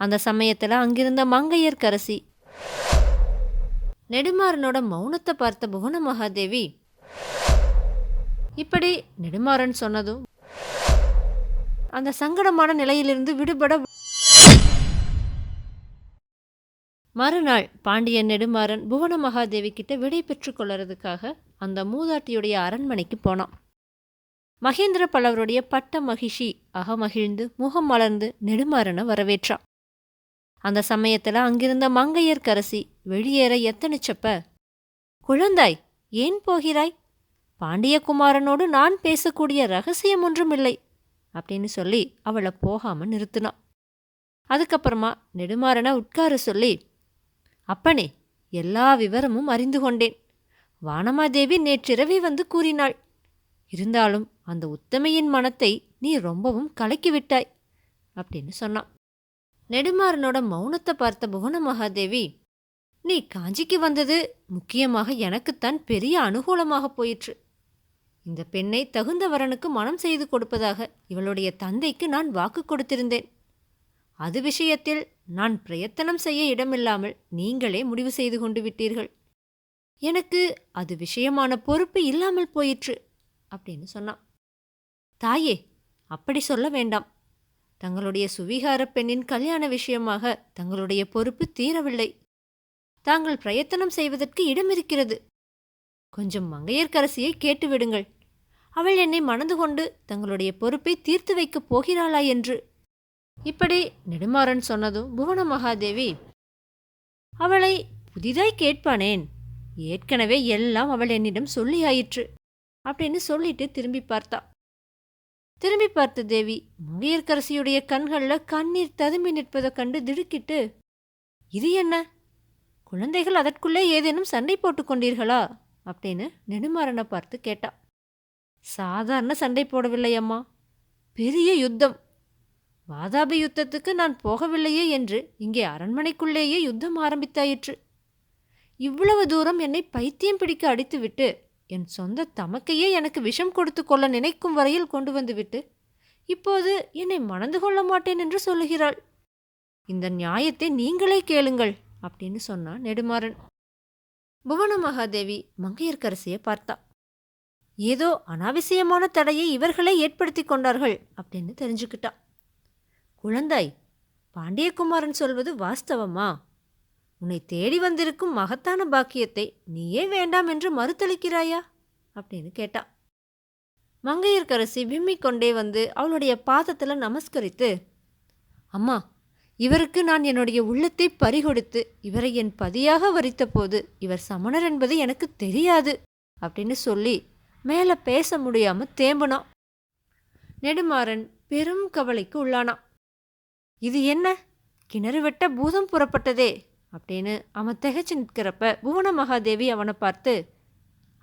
அந்த சமயத்தில் அங்கிருந்த மங்கையர்க்கரசி நெடுமாறனோட மௌனத்தை பார்த்த புவன மகாதேவி இப்படி நெடுமாறன் சொன்னதும் அந்த சங்கடமான நிலையிலிருந்து விடுபட மறுநாள் பாண்டியன் நெடுமாறன் புவன மகாதேவி கிட்ட விடை பெற்றுக் கொள்ளறதுக்காக அந்த மூதாட்டியுடைய அரண்மனைக்கு போனான். மகேந்திர பல்லவருடைய பட்ட மகிழ்ச்சி அகமகிழ்ந்து முகம் மலர்ந்து நெடுமாறனை வரவேற்றான். அந்த சமயத்துல அங்கிருந்த மங்கையர்க்கரசி வெளியேற எத்தனிச்சப்ப குழந்தாய் ஏன் போகிறாய்? பாண்டியகுமாரனோடு நான் பேசக்கூடிய ரகசியம் ஒன்றும் இல்லை அப்படின்னு சொல்லி அவளை போகாம நிறுத்தினான் அதுக்கப்புறமா நெடுமாறனை உட்கார சொல்லி அப்பனே எல்லா விவரமும் அறிந்து கொண்டேன். வானமாதேவி நேற்றிரவே வந்து கூறினாள் இருந்தாலும் அந்த உத்தமையின் மனத்தை நீ ரொம்பவும் கலக்கிவிட்டாய் அப்படின்னு சொன்னான். நெடுமாறனோட மௌனத்தை பார்த்த புவன மகாதேவி நீ காஞ்சிக்கு வந்தது முக்கியமாக எனக்குத்தான் பெரிய அனுகூலமாக போயிற்று. இந்த பெண்ணை தகுந்த வரனுக்கு மனம் செய்து கொடுப்பதாக இவளுடைய தந்தைக்கு நான் வாக்கு கொடுத்திருந்தேன். அது விஷயத்தில் நான் பிரயத்தனம் செய்ய இடமில்லாமல் நீங்களே முடிவு செய்து கொண்டு விட்டீர்கள். எனக்கு அது விஷயமான பொறுப்பு இல்லாமல் போயிற்று அப்படின்னு சொன்னான். தாயே அப்படி சொல்ல வேண்டாம். தங்களுடைய சுவிகார பெண்ணின் கல்யாண விஷயமாக தங்களுடைய பொறுப்பு தீரவில்லை. தாங்கள் பிரயத்தனம் செய்வதற்கு இடம் இருக்கிறது. கொஞ்சம் மங்கையர்க்கரசியை கேட்டுவிடுங்கள். அவள் என்னை மணந்து கொண்டு தங்களுடைய பொறுப்பை தீர்த்து வைக்கப் போகிறாளா என்று. இப்படி நெடுமாறன் சொன்னதும் புவன மகாதேவி அவளை புதிதாய் கேட்பானேன். ஏற்கனவே எல்லாம் அவள் என்னிடம் சொல்லியாயிற்று அப்படின்னு சொல்லிட்டு திரும்பி பார்த்தா. திரும்பி பார்த்த தேவி மங்கையர்க்கரசியுடைய கண்களில் கண்ணீர் ததும்பி நிற்பதைக் கண்டு திடுக்கிட்டு இது என்ன? குழந்தைகள் அதற்குள்ளே ஏதேனும் சண்டை போட்டு கொண்டீர்களா? அப்படின்னு நெடுமாறனை பார்த்து கேட்டா. சாதாரண சண்டை போடவில்லை அம்மா. பெரிய யுத்தம். வாதாபி யுத்தத்துக்கு நான் போகவில்லையே என்று இங்கே அரண்மனைக்குள்ளேயே யுத்தம் ஆரம்பித்தாயிற்று. இவ்வளவு தூரம் என்னை பைத்தியம் பிடிக்க அடித்துவிட்டு என் சொந்த தமக்கையே எனக்கு விஷம் கொடுத்து கொள்ள நினைக்கும் வரையில் கொண்டு வந்துவிட்டு இப்போது என்னை மணந்து கொள்ள மாட்டேன் என்று சொல்லுகிறாள். இந்த நியாயத்தை நீங்களே கேளுங்கள் அப்படின்னு சொன்னான் நெடுமாறன். புவன மகாதேவி மங்கையர்க்கரசியை பார்த்தா. ஏதோ அனாவசியமான தடையை இவர்களே ஏற்படுத்தி கொண்டார்கள் அப்படின்னு தெரிஞ்சுக்கிட்டா. குழந்தாய் பாண்டியகுமாரன் சொல்வது வாஸ்தவமா? உன்னை தேடி வந்திருக்கும் மகத்தான பாக்கியத்தை நீயே வேண்டாம் என்று மறுத்தளிக்கிறாயா? அப்படின்னு கேட்டா. மங்கையர்க்கரசி விம்மிக் கொண்டே வந்து அவளுடைய பாதத்தில் நமஸ்கரித்து அம்மா இவருக்கு நான் என்னுடைய உள்ளத்தை பறிகொடுத்து இவரை என் பதியாக வரித்த போது இவர் சமணர் என்பது எனக்கு தெரியாது அப்படின்னு சொல்லி மேலே பேச முடியாமல் தேம்பினான் நெடுமாறன் பெரும் கவலைக்கு உள்ளானான் இது என்ன? கிணறு வெட்ட பூதம் புறப்பட்டதே. அப்படின்னு அவன் திகைச்சு நிற்கிறப்ப புவன மகாதேவி அவனை பார்த்து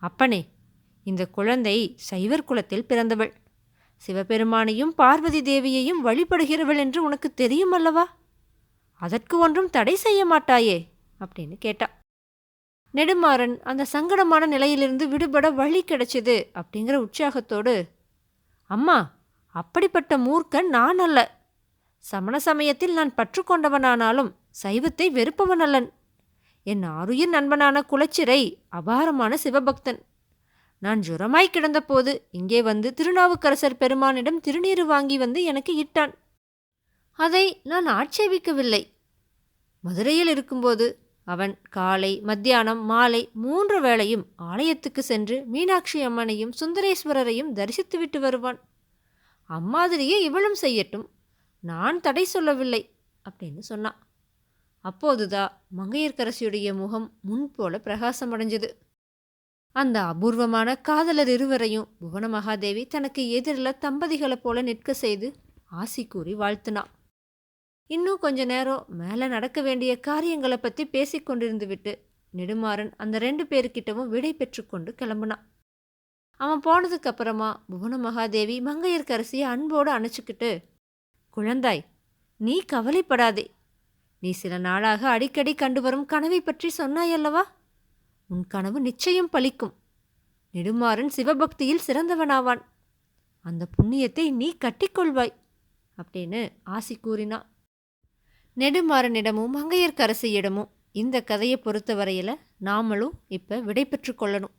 அப்பனே இந்த குழந்தை சைவர் குலத்தில் பிறந்தவள். சிவபெருமானையும் பார்வதி தேவியையும் வழிபடுகிறவள் என்று உனக்கு தெரியும் அல்லவா அதற்கு ஒன்றும் தடை செய்ய மாட்டாயே அப்படின்னு கேட்டா. நெடுமாறன் அந்த சங்கடமான நிலையிலிருந்து விடுபட வழி கிடைச்சது அப்படிங்கிற உற்சாகத்தோடு அம்மா அப்படிப்பட்ட மூர்க்கன் நான் அல்ல. சமண சமயத்தில் நான் பற்றுக்கொண்டவனானாலும் சைவத்தை வெறுப்பவன் அல்லன். என் ஆறுயிர் நண்பனான குலச்சிறை அபாரமான சிவபக்தன். நான் ஜுரமாய் கிடந்தபோது இங்கே வந்து திருநாவுக்கரசர் பெருமானிடம் திருநீறு வாங்கி வந்து எனக்கு இட்டான். அதை நான் ஆட்சேபிக்கவில்லை. மதுரையில் இருக்கும்போது அவன் காலை மத்தியானம் மாலை மூன்று வேளையும் ஆலயத்துக்கு சென்று மீனாட்சி அம்மனையும் சுந்தரேஸ்வரரையும் தரிசித்துவிட்டு வருவான். அம்மாதிரியே இவளும் செய்யட்டும். நான் தடை சொல்லவில்லை அப்படின்னு சொன்னான். அப்போதுதான் மங்கையர்க்கரசியுடைய முகம் முன்போல பிரகாசமடைஞ்சது. அந்த அபூர்வமான காதலர் இருவரையும் புவன மகாதேவி தனக்கு எதிரில் தம்பதிகளைப் போல நிற்க செய்து ஆசி கூறி வாழ்த்தினான் இன்னும் கொஞ்ச நேரம் மேலே நடக்க வேண்டிய காரியங்களை பற்றி பேசிக்கொண்டிருந்து விட்டு நெடுமாறன் அந்த ரெண்டு பேருக்கிட்டவும் விடை பெற்றுக்கொண்டு கிளம்புனான் அவன் போனதுக்கு அப்புறமா புவன மகாதேவி மங்கையர்க்கரசியை அன்போடு அணைச்சிக்கிட்டு குழந்தாய் நீ கவலைப்படாதே. நீ சில நாளாக அடிக்கடி கண்டுவரும் கனவை பற்றி சொன்னாயல்லவா? உன் கனவு நிச்சயம் பலிக்கும். நெடுமாறன் சிவபக்தியில் சிறந்தவனாவான். அந்த புண்ணியத்தை நீ கட்டிக்கொள்வாய் அப்படின்னு ஆசி கூறினான் நெடுமாறனிடமும் மங்கையர்க்கரசியிடமும் இந்த கதையை பொறுத்தவரையில் நாமளும் இப்போ விடை பெற்று கொள்ளணும்.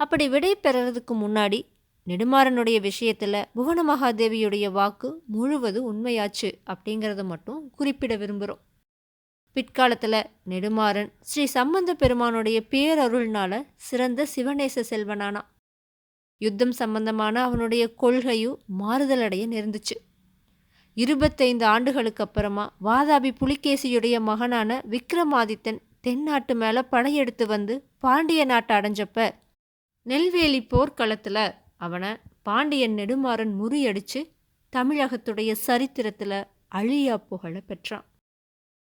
அப்படி விடை பெறறதுக்கு முன்னாடி நெடுமாறனுடைய விஷயத்தில் புவன மகாதேவியுடைய வாக்கு முழுவது உண்மையாச்சு அப்படிங்கிறத மட்டும் குறிப்பிட விரும்புகிறோம் பிற்காலத்தில் நெடுமாறன் ஸ்ரீ சம்பந்த பெருமானுடைய பேரருள்னால சிறந்த சிவநேச செல்வனானா. யுத்தம் சம்பந்தமான அவனுடைய கொள்கையும் மாறுதலடைய நேர்ந்துச்சு. இருபத்தைந்து ஆண்டுகளுக்கு அப்புறமா வாதாபி புலிகேசியுடைய மகனான விக்ரமாதித்தன் தென்னாட்டு மேலே படையெடுத்து வந்து பாண்டிய நாட்டை அடைஞ்சப்ப நெல்வேலி போர்க்களத்தில் அவனை பாண்டியன் நெடுமாறன் முறியடிச்சு தமிழகத்துடைய சரித்திரத்தில் அழியா புகழ பெற்றான்.